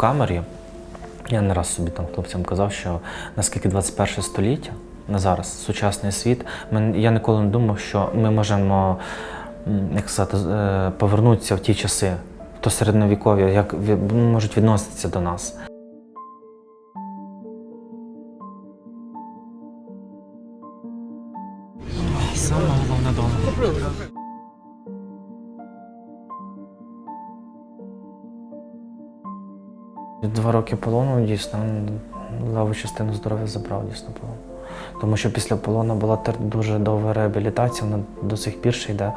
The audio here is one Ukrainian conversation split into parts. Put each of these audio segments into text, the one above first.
камері, я не раз собі там хлопцям казав, що наскільки 21 століття на зараз сучасний світ, я ніколи не думав, що ми можемо як сказати, е, повернутися в ті часи, то середньовіков'я, як можуть відноситися до нас. Два роки полону дійсно леву частину здоров'я забрав дійсно полон. Тому що після полону була дуже довга реабілітація, вона до сих пір ще йде.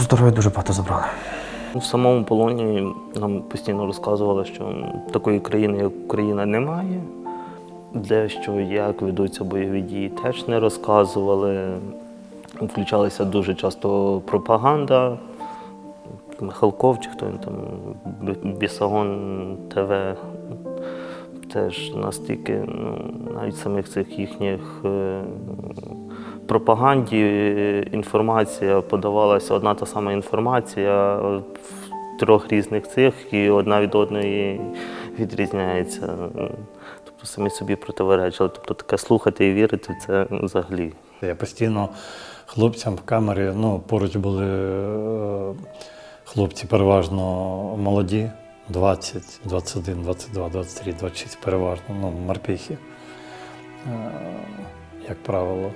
Здоров'я дуже багато забрали. В самому полоні нам постійно розказували, що такої країни, як Україна, немає. Дещо, як ведуться бойові дії, теж не розказували. Включалася дуже часто пропаганда. Михалков чи хто він там, Бі- Бісагон ТВ. Теж настільки, ну, навіть самих цих їхніх е, пропаганді інформація подавалася одна та сама інформація в трьох різних цих, і одна від одної відрізняється. Тобто самі собі противоречили. Тобто таке слухати і вірити це взагалі. Я постійно хлопцям в камері, ну, поруч були е, хлопці переважно молоді, 20, 21, 22, 23, 26 переважно, ну, морпіхи, е, як правило.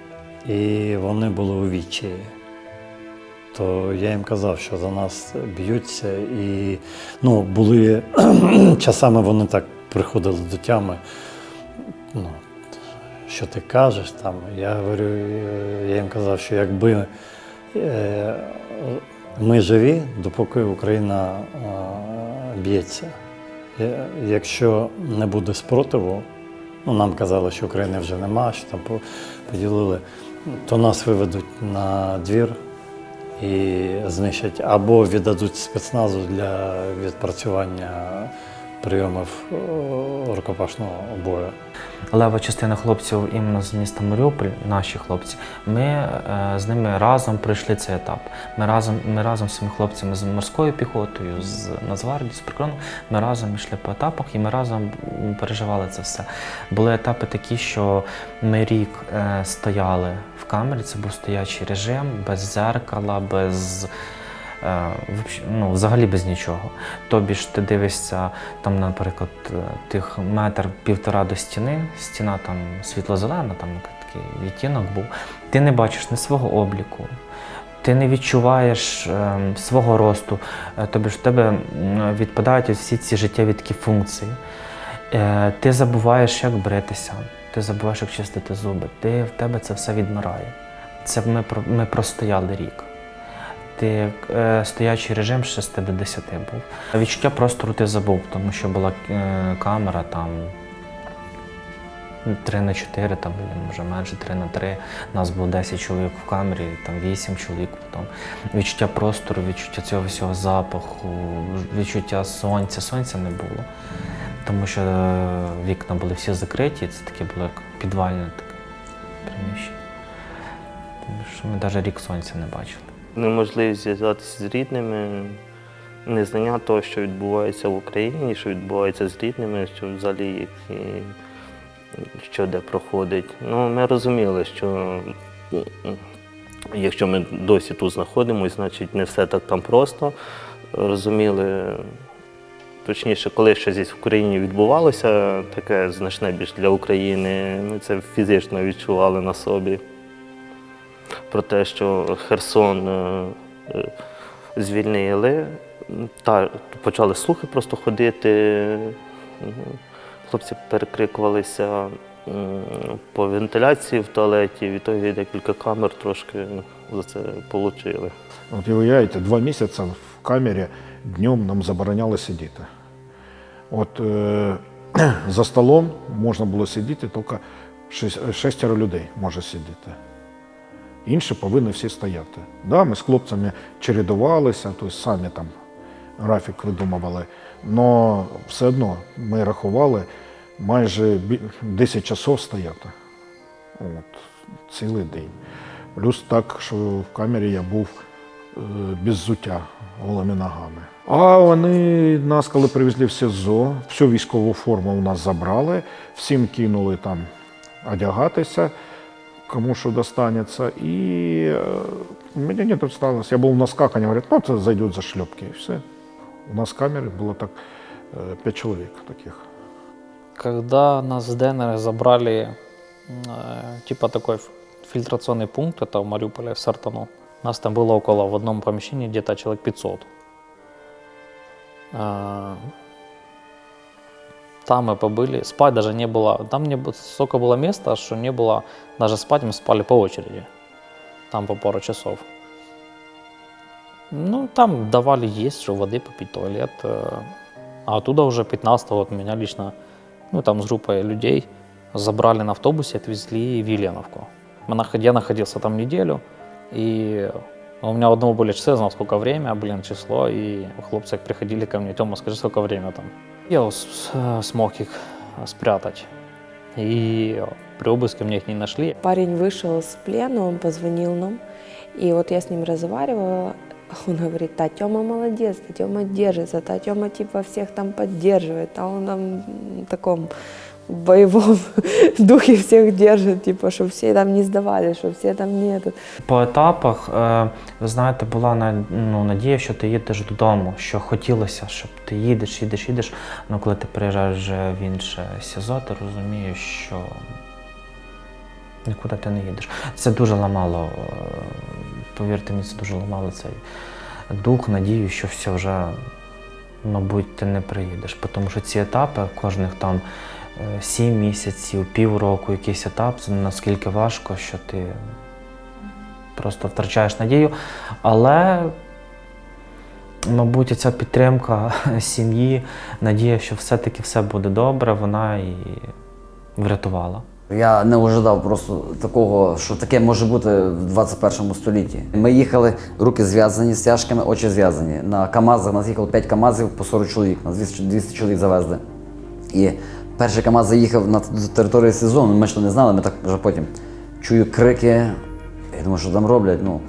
І вони були у відчаї. То я їм казав, що за нас б'ються, і ну, були часами вони так приходили до тями. Ну, що ти кажеш там. Я говорю, е, я їм казав, що якби е, ми живі, допоки Україна б'ється. Е, Якщо не буде спротиву, ну нам казали, що України вже нема, що там поділили, то нас виведуть на двір і знищать або віддадуть спецназу для відпрацювання прийомів е, рукопашного бою. Лева частина хлопців іменно з міста Маріуполь, наші хлопці, ми е, з ними разом пройшли цей етап. Ми разом, ми разом з цими хлопцями з морською піхотою, з Нацгвардією, з прикордоном, ми разом йшли по етапах і ми разом переживали це все. Були етапи такі, що ми рік е, стояли в камері, це був стоячий режим, без зеркала, без. Е, ну, взагалі без нічого. Тобі ж ти дивишся, там, наприклад, е, тих метр півтора до стіни, стіна там світло-зелена, там такий відтінок був. Ти не бачиш ні свого обліку, ти не відчуваєш е, свого росту, е, тобі ж в тебе відпадають всі ці життєві такі функції. Е, ти забуваєш, як бритися, ти забуваєш, як чистити зуби, ти, в тебе це все відмирає. Це ми, ми простояли рік. Ти е, стоячий режим з 6 до 10 був. Відчуття простору ти забув, тому що була е, камера там 3 на 4, там може менше 3 на 3. Нас було 10 чоловік в камері, там 8 чоловік потім. Відчуття простору, відчуття цього всього запаху, відчуття сонця. Сонця не було. Тому що е, вікна були всі закриті, це таке було як підвальне таке приміщення. Тому що ми навіть рік сонця не бачили. Неможливість зв'язатися з рідними, незнання того, що відбувається в Україні, що відбувається з рідними, що взагалі що де проходить. Ну, ми розуміли, що якщо ми досі тут знаходимося, значить не все так там просто. Розуміли, точніше, коли щось в Україні відбувалося, таке значне більш для України, ми це фізично відчували на собі про те, що Херсон е, е, звільнили. Та, почали слухи просто ходити. Хлопці перекрикувалися по вентиляції в туалеті, відтоді декілька камер трошки за це отримали. От і уявляєте, два місяці в камері днем нам забороняло сидіти. От е, за столом можна було сидіти тільки шестеро людей може сидіти. Інші повинні всі стояти. Да, ми з хлопцями чередувалися, тобто самі там графік видумували. Але все одно ми рахували майже 10 часов стояти. От, цілий день. Плюс так, що в камері я був е, без зуття голими ногами. А вони нас, коли привезли в СІЗО, всю військову форму у нас забрали, всім кинули там одягатися, кому що достанеться. І е, мені не досталось. Я був в носках, вони говорять, ну це зайдуть за шльопки. І все. У нас в камері було так е, п'ять чоловік таких. Когда нас с ДНР забрали, э, типа такой ф- фильтрационный пункт, это в Мариуполе, в Сартану, нас там было около в одном помещении где-то человек 500. Там мы побыли, спать даже не было, там не было, столько было места, что не было, даже спать мы спали по очереди, там по пару часов. Ну, там давали есть, что воды попить, туалет. э, А оттуда уже 15 вот меня лично ну, там с группой людей, забрали на автобусе, отвезли в Еленовку. Я находился там неделю, и у меня у одного были часы, я знал, сколько время, блин, число, и хлопцы приходили ко мне, Тёма, скажи, сколько время там. Я с- смог их спрятать, и при обыске мне их не нашли. Парень вышел с плена, он позвонил нам, и вот я с ним разговаривала, он говорит, Тёма молодец, та Тёма держится, Тёма типа всех там поддерживает, а он там в таком боевом духе всех держит, типа, чтобы все там не сдавались, чтобы все там нету. По етапах, е, ви знаєте, була ну, надія, що ти їдеш додому, що хотілося, щоб ти їдеш, їдеш, їдеш. Але коли ти приїжджаєш в інше СІЗО, ти розумієш, що нікуди ти не їдеш. Це дуже ламало, е, повірте мені, це дуже ламало цей дух, надію, що все вже, мабуть, ти не приїдеш. Тому що ці етапи, кожних там сім місяців, півроку, якийсь етап, це наскільки важко, що ти просто втрачаєш надію. Але, мабуть, ця підтримка сім'ї, надія, що все-таки все буде добре, вона і врятувала. Я не ожидав просто такого, що таке може бути в 21 столітті. Ми їхали, руки зв'язані, стяжками, очі зв'язані. На КАМАЗах нас їхало 5 КАМАЗів по 40 чоловік, нас 200, 200 чоловік завезли. І перший КАМАЗ заїхав на територію сезону, ми ж не знали, ми так вже потім чую крики. Я думаю, що там роблять. Ну,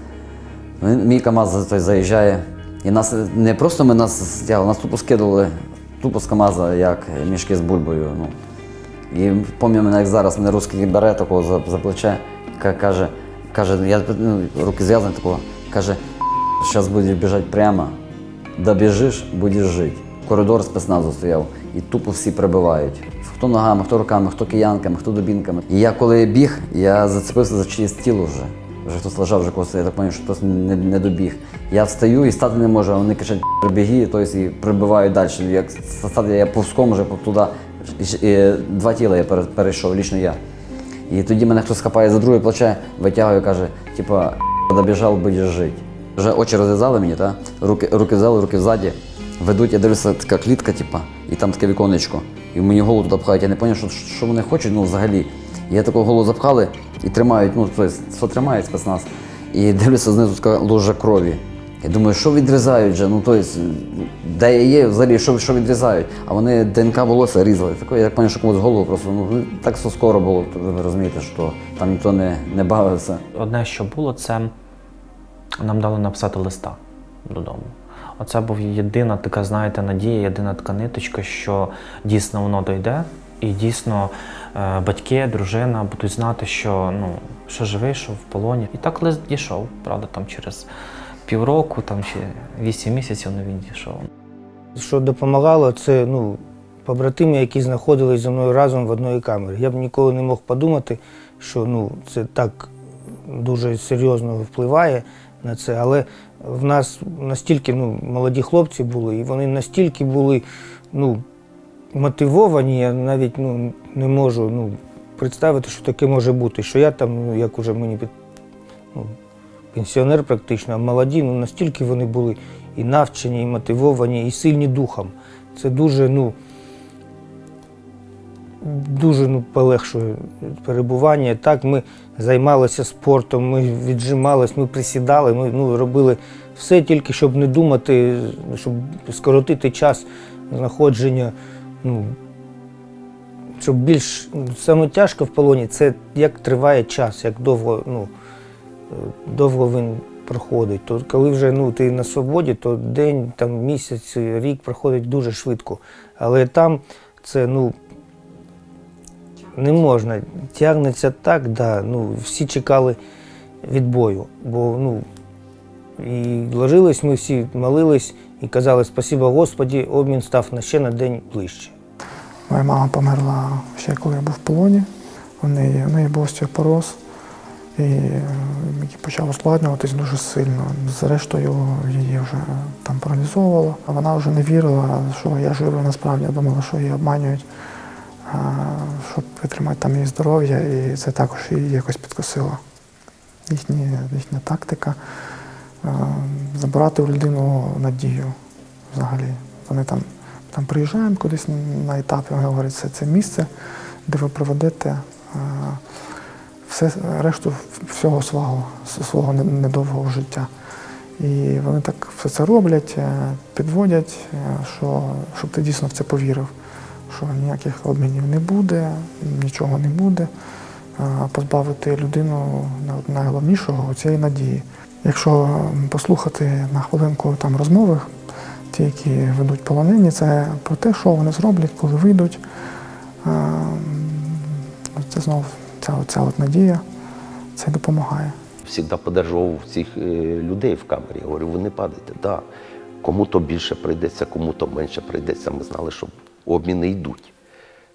Ну, Мій КАМАЗ той заїжджає. І нас не просто ми нас стягли, нас тупо скидували, тупо з КАМАЗа, як мішки з бульбою. Ну. І пам'ятаю як зараз мене русський бере такого за, за плече, каже, каже, я ну, руки зв'язані такого, каже, зараз будеш біжати прямо, добіжиш, будеш жити. Коридор спецназу стояв, і тупо всі прибивають. Хто ногами, хто руками, хто киянками, хто дубінками. І я коли біг, я зацепився за чиєсь тіло вже. Вже хтось лежав, вже когось, я так пам'ятаю, що хтось не, не добіг. Я встаю і стати не можу, а вони кричать прибіги, тобто і прибивають далі. Як стати, я повзком вже туди. І два тіла я перейшов, лічно я. І тоді мене хтось хапає за друге плече, витягує, каже, типа, добіжав, будеш жити. Вже очі розв'язали мені, та? Руки, руки взяли, руки взаді. Ведуть, я дивлюся, така клітка, типа, і там таке віконечко. І мені голову туди пхають. Я не зрозумів, що, що вони хочуть, ну взагалі. Я таку голову запхали і тримають, ну, тобто, що тримають спецназ. І дивлюся, знизу така лужа крові. Я думаю, що відрізають же? Ну, тобто, де я є, взагалі, що, що відрізають? А вони ДНК волосся різали. Таке, я так пам'ятаю, що комусь голову просто ну, так все скоро було, ви розумієте, що там ніхто не, не бавився. Одне, що було, це нам дали написати листа додому. Оце був єдина така, знаєте, надія, єдина така ниточка, що дійсно воно дойде, і дійсно е, батьки, дружина будуть знати, що ну, що живий, що в полоні. І так лист дійшов, правда, там через півроку, там ще вісім місяців ну, він дійшов. Що допомагало, це ну, побратими, які знаходились зі мною разом в одній камері. Я б ніколи не мог подумати, що ну, це так дуже серйозно впливає на це. Але в нас настільки ну, молоді хлопці були, і вони настільки були ну, мотивовані, я навіть ну, не можу ну, представити, що таке може бути. Що я там, ну, як уже мені ну, пенсіонер практично, а молоді, ну настільки вони були і навчені, і мотивовані, і сильні духом. Це дуже, ну, дуже ну, полегшує перебування. Так, ми займалися спортом, ми віджимались, ми присідали, ми ну, робили все тільки, щоб не думати, щоб скоротити час знаходження. Ну, щоб більш ну, саме тяжко в полоні це як триває час, як довго, ну, довго він проходить. То коли вже ну, ти на свободі, то день, там, місяць, рік проходить дуже швидко. Але там це ну, не можна. Тягнеться так, да, ну, всі чекали відбою. Бо ну, і ложились ми всі, молились і казали спасіба Господі, обмін став на ще на день ближче. Моя мама померла ще коли я був в полоні. У неї, у неї був остеопороз, і, е, почав ускладнюватись дуже сильно. Зрештою, її вже там паралізовувало. Вона вже не вірила, що я живий насправді. Думала, що її обманюють, щоб витримати там її здоров'я, і це також її якось підкосило. Їхні, їхня тактика забирати у людину надію взагалі. Вони там там приїжджаємо кудись на етап, і говорять, це, це місце, де ви проведете все, решту всього свого, свого недовгого життя. І вони так все це роблять, е, підводять, е, що, щоб ти дійсно в це повірив, що ніяких обмінів не буде, нічого не буде. Позбавити людину найголовнішого цієї надії. Якщо послухати на хвилинку там розмови ті, які ведуть полонені, це про те, що вони зроблять, коли вийдуть. Це знову ця, ця от надія, це допомагає. Всегда подержував цих е, людей в камері. Я говорю, ви не падайте. Да. Кому-то більше прийдеться, кому-то менше прийдеться. Ми знали, що обміни йдуть.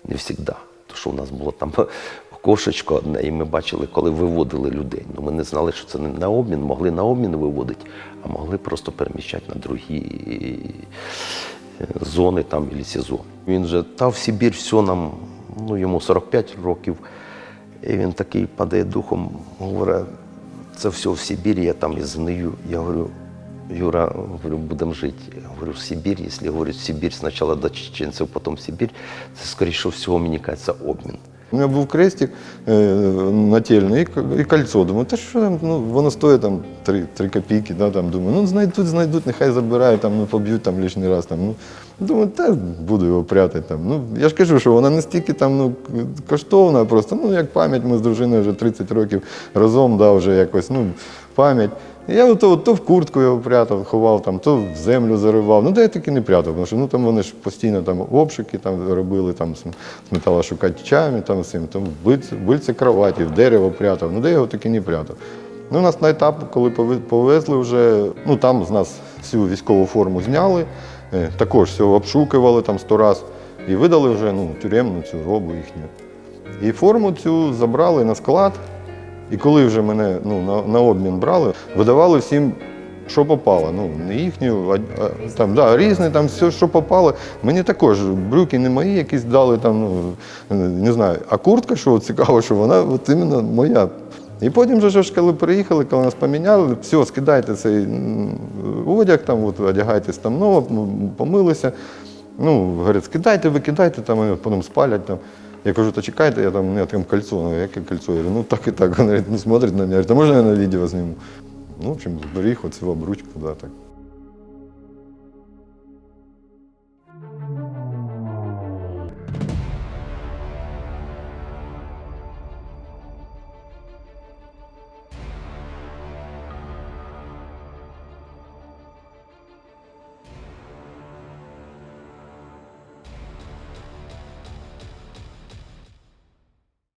Не завжди. То що у нас було там кошечко одне, і ми бачили, коли виводили людей. Ну, ми не знали, що це не на обмін, могли на обмін виводити, а могли просто переміщати на другі е, зони там і СІЗО. Він же та в Сибір все нам, ну йому 45 років. І він такий падає духом, говорить, це все в Сибірі, я там і згнию. Я говорю, Юра, говорю, будемо жити. Говорю, в Сибір, якщо говорю, Сибір спочатку до чеченців, потім Сибір, це скоріше всього, мені кажеться, обмін. У мене був крестик е, нательний і, кольцо. Думаю, та що там, ну, воно стоїть там 3, 3 копійки, да, там, думаю, ну знайдуть, знайдуть, нехай забирають, там, ну, поб'ють там лишній раз. Там, ну, думаю, та буду його прятати. Там. Ну, я ж кажу, що вона настільки там, ну, коштовна, просто, ну, як пам'ять, ми з дружиною вже 30 років разом, да, вже якось, ну, пам'ять. Я то, то в куртку його прятав, ховав, там, то в землю заривав. Ну, де я таки не прятав, тому що ну, там вони ж постійно там, обшуки там, робили там, з металошукачами, там, цим, там, бильці, кроваті, в дерево прятав. Ну, де я його таки не прятав. Ну, нас на етап, коли пове- повезли вже, ну там з нас всю військову форму зняли, е, також все обшукували там сто раз і видали вже ну, тюремну цю робу їхню. І форму цю забрали на склад. І коли вже мене ну, на, на обмін брали, видавали всім, що попало. Ну, не їхню, а, там, да, різне, там все, що попало. Мені також брюки не мої, якісь дали там, ну, не знаю. А куртка, що цікаво, що вона от іменно моя. І потім же ж, коли приїхали, коли нас поміняли, все, скидайте цей одяг, там, от, одягайтесь там ново, помилися. Ну, говорять, скидайте, викидайте, там, і потім спалять там. Я кажу, та чекайте, я там, у мене там кольцо, ну яке кольцо? Я говорю, ну так і так. Він говорить, ну смотрить на мене, а можна я на відео зніму? Ну, в общем, зберіг оцю обручку, да, так.